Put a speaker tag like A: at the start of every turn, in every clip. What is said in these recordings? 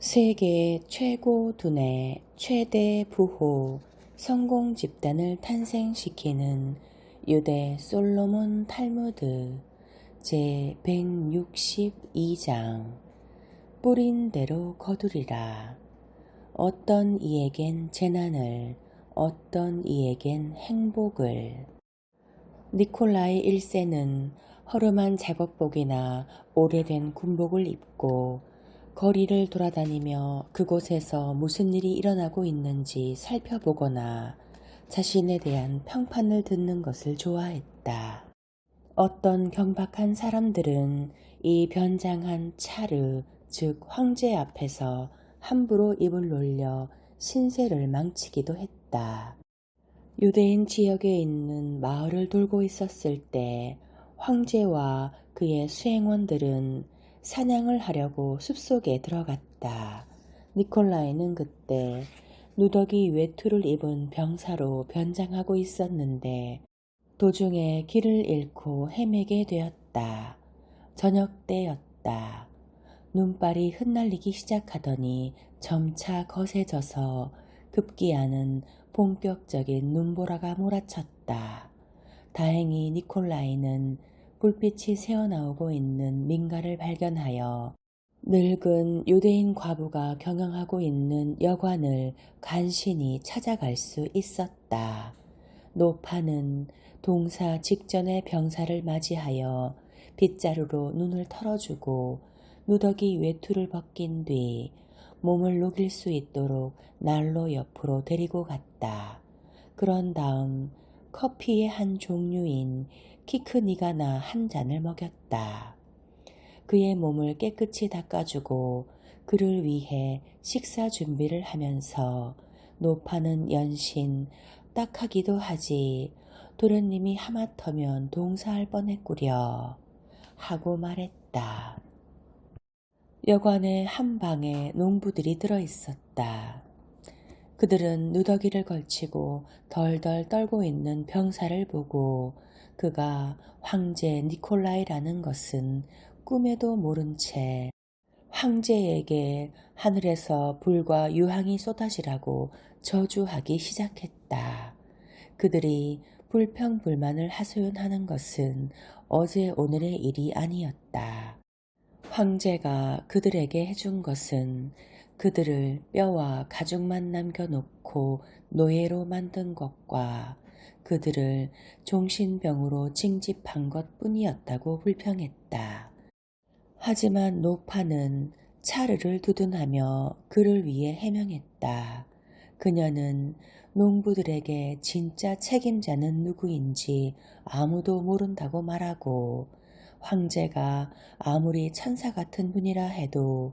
A: 세계 최고 두뇌 최대 부호 성공 집단을 탄생시키는 유대 솔로몬 탈무드 제 162장. 뿌린 대로 거두리라. 어떤 이에겐 재난을 어떤 이에겐 행복을. 니콜라이 1세는 허름한 작업복이나 오래된 군복을 입고 거리를 돌아다니며 그곳에서 무슨 일이 일어나고 있는지 살펴보거나 자신에 대한 평판을 듣는 것을 좋아했다. 어떤 경박한 사람들은 이 변장한 차르, 즉 황제 앞에서 함부로 입을 놀려 신세를 망치기도 했다. 유대인 지역에 있는 마을을 돌고 있었을 때 황제와 그의 수행원들은 사냥을 하려고 숲속에 들어갔다. 니콜라이는 그때 누더기 외투를 입은 병사로 변장하고 있었는데 도중에 길을 잃고 헤매게 되었다. 저녁 때였다. 눈발이 흩날리기 시작하더니 점차 거세져서 급기야는 본격적인 눈보라가 몰아쳤다. 다행히 니콜라이는 불빛이 새어나오고 있는 민가를 발견하여 늙은 유대인 과부가 경영하고 있는 여관을 간신히 찾아갈 수 있었다. 노파는 동사 직전의 병사를 맞이하여 빗자루로 눈을 털어주고 누더기 외투를 벗긴 뒤 몸을 녹일 수 있도록 난로 옆으로 데리고 갔다. 그런 다음 커피의 한 종류인 키크니가나 한 잔을 먹였다. 그의 몸을 깨끗이 닦아주고 그를 위해 식사 준비를 하면서 노파는 연신 딱하기도 하지 도련님이 하마터면 동사할 뻔했구려 하고 말했다. 여관의 한 방에 농부들이 들어 있었다. 그들은 누더기를 걸치고 덜덜 떨고 있는 병사를 보고 그가 황제 니콜라이라는 것은 꿈에도 모른 채 황제에게 하늘에서 불과 유황이 쏟아지라고 저주하기 시작했다. 그들이 불평불만을 하소연하는 것은 어제 오늘의 일이 아니었다. 황제가 그들에게 해준 것은 그들을 뼈와 가죽만 남겨놓고 노예로 만든 것과 그들을 종신병으로 징집한 것 뿐이었다고 불평했다. 하지만 노파는 차르를 두둔하며 그를 위해 해명했다. 그녀는 농부들에게 진짜 책임자는 누구인지 아무도 모른다고 말하고 황제가 아무리 천사 같은 분이라 해도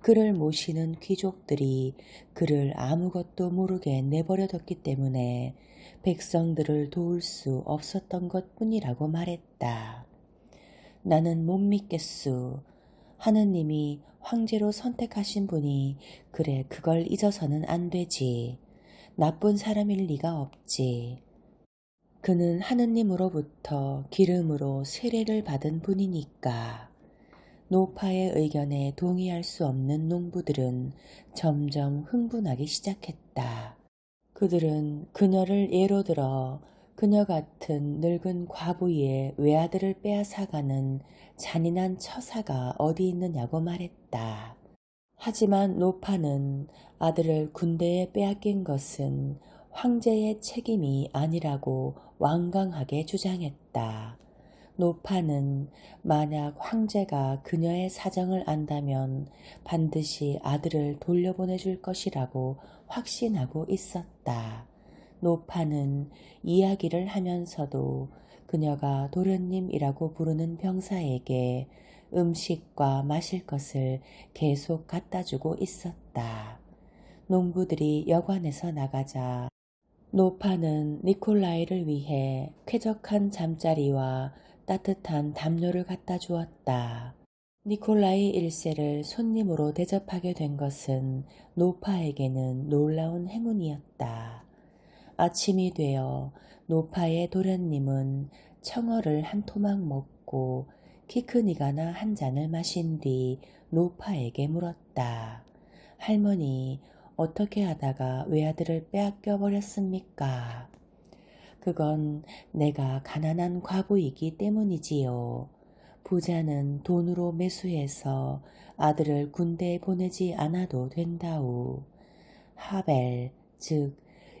A: 그를 모시는 귀족들이 그를 아무것도 모르게 내버려뒀기 때문에 백성들을 도울 수 없었던 것 뿐이라고 말했다. 나는 못 믿겠수. 하느님이 황제로 선택하신 분이 그래 그걸 잊어서는 안 되지. 나쁜 사람일 리가 없지. 그는 하느님으로부터 기름으로 세례를 받은 분이니까. 노파의 의견에 동의할 수 없는 농부들은 점점 흥분하기 시작했다. 그들은 그녀를 예로 들어 그녀 같은 늙은 과부의 외아들을 빼앗아가는 잔인한 처사가 어디 있느냐고 말했다. 하지만 노파는 아들을 군대에 빼앗긴 것은 황제의 책임이 아니라고 완강하게 주장했다. 노파는 만약 황제가 그녀의 사정을 안다면 반드시 아들을 돌려보내줄 것이라고 확신하고 있었다. 노파는 이야기를 하면서도 그녀가 도련님이라고 부르는 병사에게 음식과 마실 것을 계속 갖다 주고 있었다. 농부들이 여관에서 나가자 노파는 니콜라이를 위해 쾌적한 잠자리와 따뜻한 담요를 갖다 주었다. 니콜라이 1세를 손님으로 대접하게 된 것은 노파에게는 놀라운 행운이었다. 아침이 되어 노파의 도련님은 청어를 한 토막 먹고 키크니가나 한 잔을 마신 뒤 노파에게 물었다. 할머니, 어떻게 하다가 외아들을 빼앗겨 버렸습니까? 그건 내가 가난한 과부이기 때문이지요. 부자는 돈으로 매수해서 아들을 군대에 보내지 않아도 된다우. 하벨, 즉,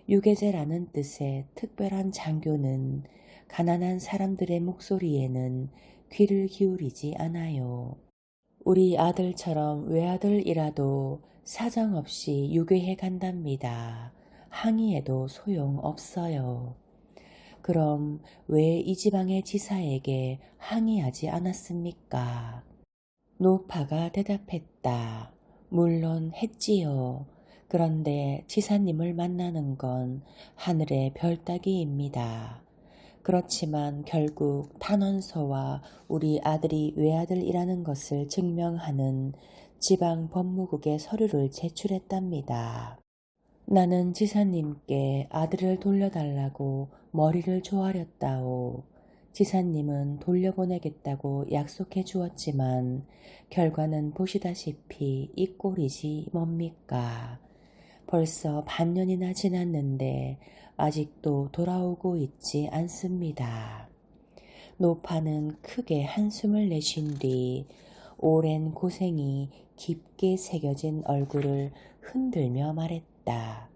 A: 유계제라는 뜻의 특별한 장교는 가난한 사람들의 목소리에는 귀를 기울이지 않아요. 우리 아들처럼 외아들이라도 사정없이 유괴해 간답니다. 항의해도 소용 없어요. 그럼 왜 이 지방의 지사에게 항의하지 않았습니까? 노파가 대답했다. 물론 했지요. 그런데 지사님을 만나는 건 하늘의 별 따기입니다. 그렇지만 결국 탄원서와 우리 아들이 외아들이라는 것을 증명하는 지방 법무국의 서류를 제출했답니다. 나는 지사님께 아들을 돌려달라고 머리를 조아렸다오. 지사님은 돌려보내겠다고 약속해 주었지만 결과는 보시다시피 이 꼴이지 뭡니까. 벌써 반년이나 지났는데 아직도 돌아오고 있지 않습니다. 노파는 크게 한숨을 내쉰 뒤 오랜 고생이 깊게 새겨진 얼굴을 흔들며 말했다.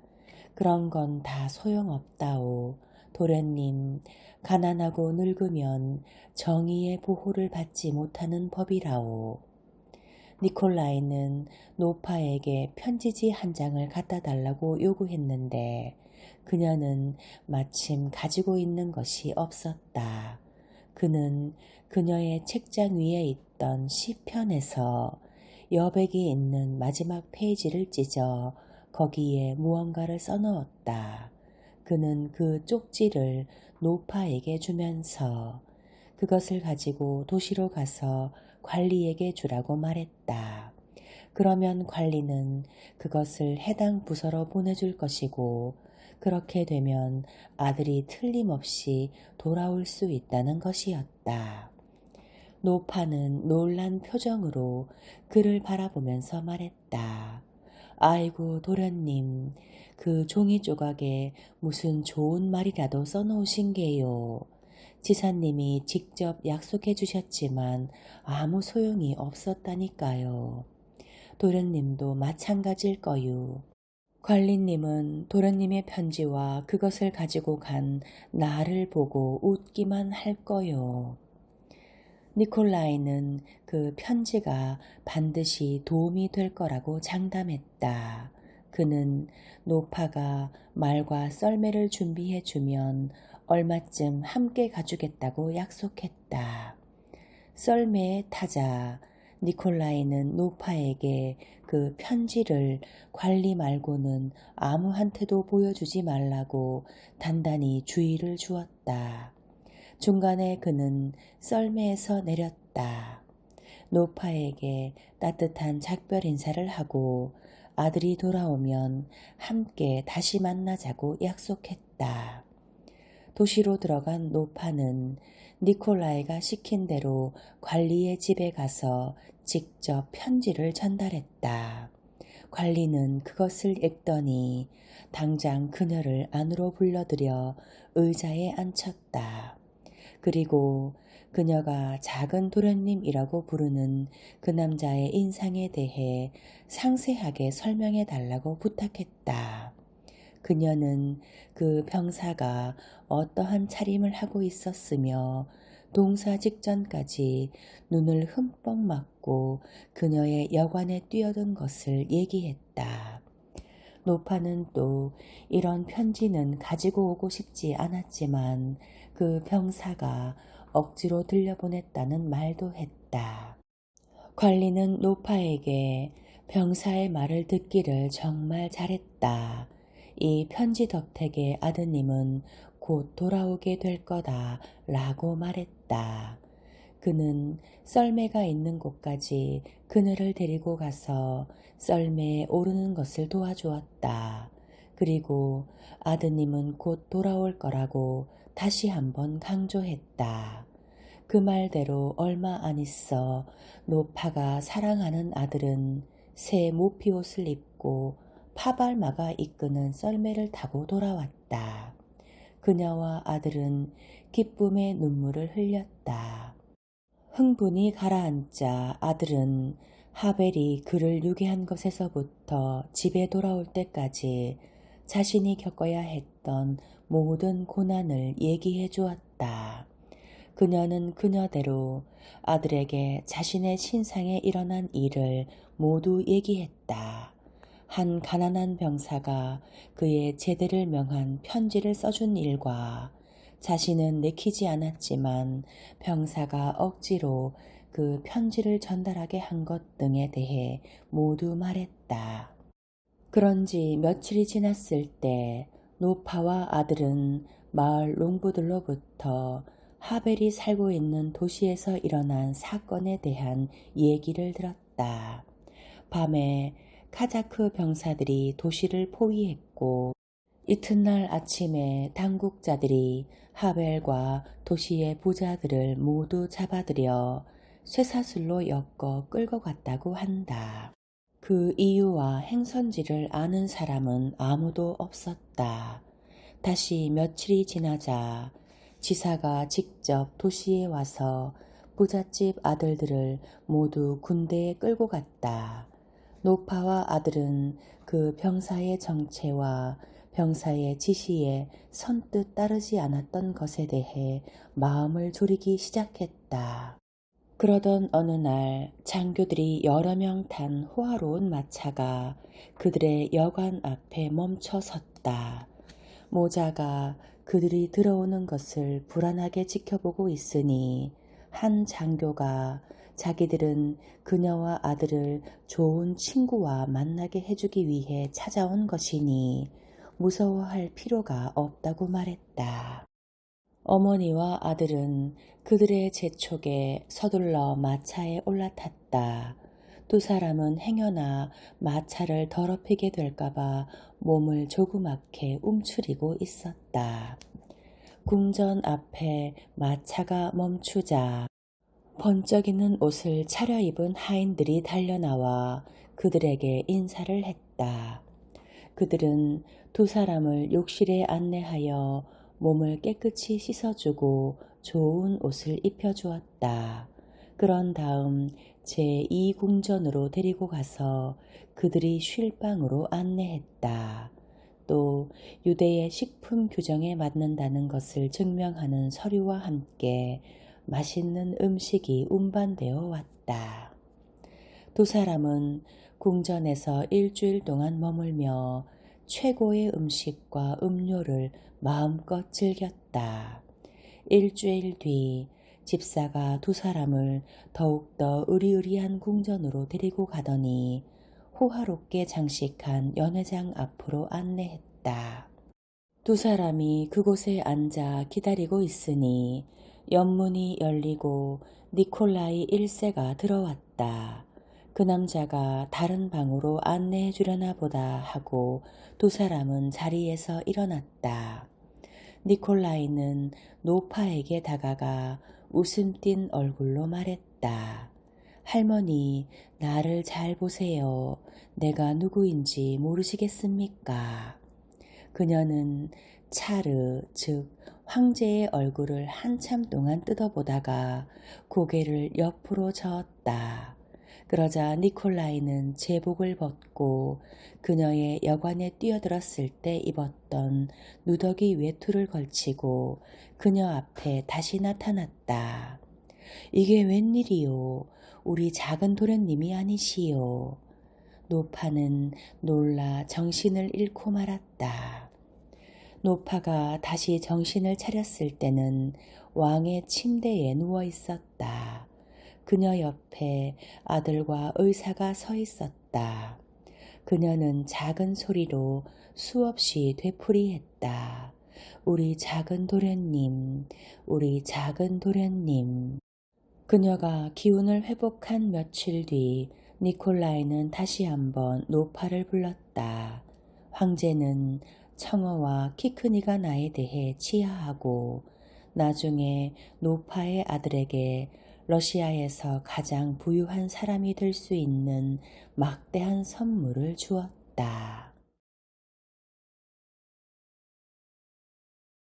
A: 그런 건 다 소용없다오. 도련님, 가난하고 늙으면 정의의 보호를 받지 못하는 법이라오. 니콜라이는 노파에게 편지지 한 장을 갖다 달라고 요구했는데 그녀는 마침 가지고 있는 것이 없었다. 그는 그녀의 책장 위에 있던 시편에서 여백이 있는 마지막 페이지를 찢어 거기에 무언가를 써넣었다. 그는 그 쪽지를 노파에게 주면서 그것을 가지고 도시로 가서 관리에게 주라고 말했다. 그러면 관리는 그것을 해당 부서로 보내줄 것이고 그렇게 되면 아들이 틀림없이 돌아올 수 있다는 것이었다. 노파는 놀란 표정으로 그를 바라보면서 말했다. 아이고 도련님, 그 종이 조각에 무슨 좋은 말이라도 써놓으신 게요. 지사님이 직접 약속해 주셨지만 아무 소용이 없었다니까요. 도련님도 마찬가지일 거유. 관리님은 도련님의 편지와 그것을 가지고 간 나를 보고 웃기만 할 거요. 니콜라이는 그 편지가 반드시 도움이 될 거라고 장담했다. 그는 노파가 말과 썰매를 준비해 주면 얼마쯤 함께 가주겠다고 약속했다. 썰매에 타자 니콜라이는 노파에게 그 편지를 관리 말고는 아무한테도 보여주지 말라고 단단히 주의를 주었다. 중간에 그는 썰매에서 내렸다. 노파에게 따뜻한 작별 인사를 하고 아들이 돌아오면 함께 다시 만나자고 약속했다. 도시로 들어간 노파는 니콜라이가 시킨 대로 관리의 집에 가서 직접 편지를 전달했다. 관리는 그것을 읽더니 당장 그녀를 안으로 불러들여 의자에 앉혔다. 그리고 그녀가 작은 도련님이라고 부르는 그 남자의 인상에 대해 상세하게 설명해 달라고 부탁했다. 그녀는 그 병사가 어떠한 차림을 하고 있었으며 동사 직전까지 눈을 흠뻑 맞고 그녀의 여관에 뛰어든 것을 얘기했다. 노파는 또 이런 편지는 가지고 오고 싶지 않았지만 그 병사가 억지로 들려보냈다는 말도 했다. 관리는 노파에게 병사의 말을 듣기를 정말 잘했다. 이 편지 덕택의 아드님은 곧 돌아오게 될 거다 라고 말했다. 그는 썰매가 있는 곳까지 그녀를 데리고 가서 썰매에 오르는 것을 도와주었다. 그리고 아드님은 곧 돌아올 거라고 다시 한번 강조했다. 그 말대로 얼마 안 있어 노파가 사랑하는 아들은 새 모피옷을 입고 파발마가 이끄는 썰매를 타고 돌아왔다. 그녀와 아들은 기쁨의 눈물을 흘렸다. 흥분이 가라앉자 아들은 하벨이 그를 유괴한 것에서부터 집에 돌아올 때까지 자신이 겪어야 했던 모든 고난을 얘기해 주었다. 그녀는 그녀대로 아들에게 자신의 신상에 일어난 일을 모두 얘기했다. 한 가난한 병사가 그의 제대를 명한 편지를 써준 일과 자신은 내키지 않았지만 병사가 억지로 그 편지를 전달하게 한 것 등에 대해 모두 말했다. 그런지 며칠이 지났을 때 노파와 아들은 마을 농부들로부터 하벨이 살고 있는 도시에서 일어난 사건에 대한 얘기를 들었다. 밤에 카자크 병사들이 도시를 포위했고 이튿날 아침에 당국자들이 하벨과 도시의 부자들을 모두 잡아들여 쇠사슬로 엮어 끌고 갔다고 한다. 그 이유와 행선지를 아는 사람은 아무도 없었다. 다시 며칠이 지나자 지사가 직접 도시에 와서 부잣집 아들들을 모두 군대에 끌고 갔다. 노파와 아들은 그 병사의 정체와 병사의 지시에 선뜻 따르지 않았던 것에 대해 마음을 졸이기 시작했다. 그러던 어느 날 장교들이 여러 명 탄 호화로운 마차가 그들의 여관 앞에 멈춰 섰다. 모자가 그들이 들어오는 것을 불안하게 지켜보고 있으니 한 장교가 자기들은 그녀와 아들을 좋은 친구와 만나게 해주기 위해 찾아온 것이니 무서워할 필요가 없다고 말했다. 어머니와 아들은 그들의 재촉에 서둘러 마차에 올라탔다. 두 사람은 행여나 마차를 더럽히게 될까봐 몸을 조그맣게 움츠리고 있었다. 궁전 앞에 마차가 멈추자 번쩍이는 옷을 차려입은 하인들이 달려나와 그들에게 인사를 했다. 그들은 두 사람을 욕실에 안내하여 몸을 깨끗이 씻어주고 좋은 옷을 입혀주었다. 그런 다음 제2궁전으로 데리고 가서 그들이 쉴 방으로 안내했다. 또 유대의 식품 규정에 맞는다는 것을 증명하는 서류와 함께 맛있는 음식이 운반되어 왔다. 두 사람은 궁전에서 일주일 동안 머물며 최고의 음식과 음료를 마음껏 즐겼다. 일주일 뒤 집사가 두 사람을 더욱더 의리의리한 궁전으로 데리고 가더니 호화롭게 장식한 연회장 앞으로 안내했다. 두 사람이 그곳에 앉아 기다리고 있으니 연문이 열리고 니콜라이 1세가 들어왔다. 그 남자가 다른 방으로 안내해 주려나 보다 하고 두 사람은 자리에서 일어났다. 니콜라이는 노파에게 다가가 웃음 띤 얼굴로 말했다. 할머니, 나를 잘 보세요. 내가 누구인지 모르시겠습니까? 그녀는 차르, 즉, 황제의 얼굴을 한참 동안 뜯어보다가 고개를 옆으로 저었다. 그러자 니콜라이는 제복을 벗고 그녀의 여관에 뛰어들었을 때 입었던 누더기 외투를 걸치고 그녀 앞에 다시 나타났다. 이게 웬일이요? 우리 작은 도련님이 아니시요. 노파는 놀라 정신을 잃고 말았다. 노파가 다시 정신을 차렸을 때는 왕의 침대에 누워 있었다. 그녀 옆에 아들과 의사가 서 있었다. 그녀는 작은 소리로 수없이 되풀이했다. 우리 작은 도련님, 우리 작은 도련님. 그녀가 기운을 회복한 며칠 뒤 니콜라이는 다시 한번 노파를 불렀다. 황제는 청어와 키크니가 나에 대해 치하하고 나중에 노파의 아들에게 러시아에서 가장 부유한 사람이 될 수 있는 막대한 선물을 주었다.